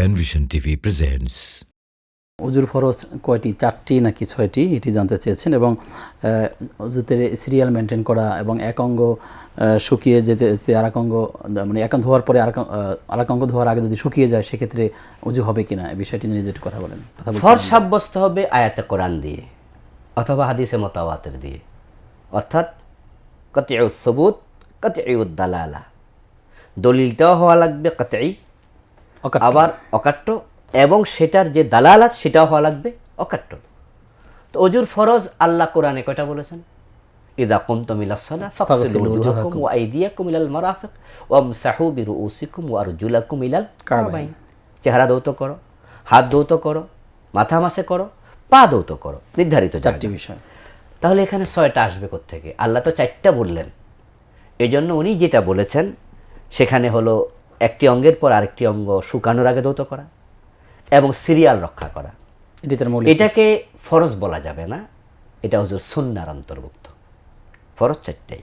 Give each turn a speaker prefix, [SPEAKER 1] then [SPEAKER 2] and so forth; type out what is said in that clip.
[SPEAKER 1] Penvision TV presents.
[SPEAKER 2] অজুর ফরজ কয়টি চারটি নাকি ছয়টি এটি জানতে চেয়েছেন এবং অজুতে সিরিয়াল মেনটেন করা এবং এক অঙ্গ শুকিয়ে যেতে যেতে আরেক অঙ্গ মানে এক অঙ্গ ধোয়ার পরে অঙ্গ- আহ, আরেক অঙ্গ ধোয়ার আগে যদি শুকিয়ে যায় সেক্ষেত্রে অজু হবে কিনা এই বিষয়টি নিয়ে যেটি কথা বলেন কথা।
[SPEAKER 3] ফরজ সাব্যস্ত হবে আয়াতে কোরআন দিয়ে অথবা হাদিসে মতাওয়াতের দিয়ে অর্থাৎ কতিউ সবুত কতিউ দালালা দলিলটাও হওয়া লাগবে কতই। আবার অকাট্য এবং সেটার যে দালালাত সেটাও হওয়া লাগবে অকাট্য। তো অজুর ফরজ আল্লাহ কোরআনে কয়টা বলেছেন? ইদা ফাগসিলু উজুহাকুম। ওয়া আইদিয়াকুম ইলাল মারাফিক ওয়ামসাহু বিরুউসিকুম ওয়া আরজুলাকুম ইলাল কাবাইন। চেহারা দৌত করো হাত দৌত করো মাথা মাসে করো পা দৌত করো নির্ধারিত
[SPEAKER 2] চারটি বিষয়।
[SPEAKER 3] তাহলে এখানে ছয়টা আসবে থেকে আল্লাহ তো চারটা বললেন। এই জন্য উনি যেটা বলেছেন সেখানে হলো একটি অঙ্গের পর আরেকটি অঙ্গ শুকানোর আগে দৌত করা এবং সিরিয়াল রক্ষা করা। এটাকে ফরজ বলা যাবে না এটা হচ্ছে সুন্নার অন্তর্ভুক্ত। ফরজ চারটাই।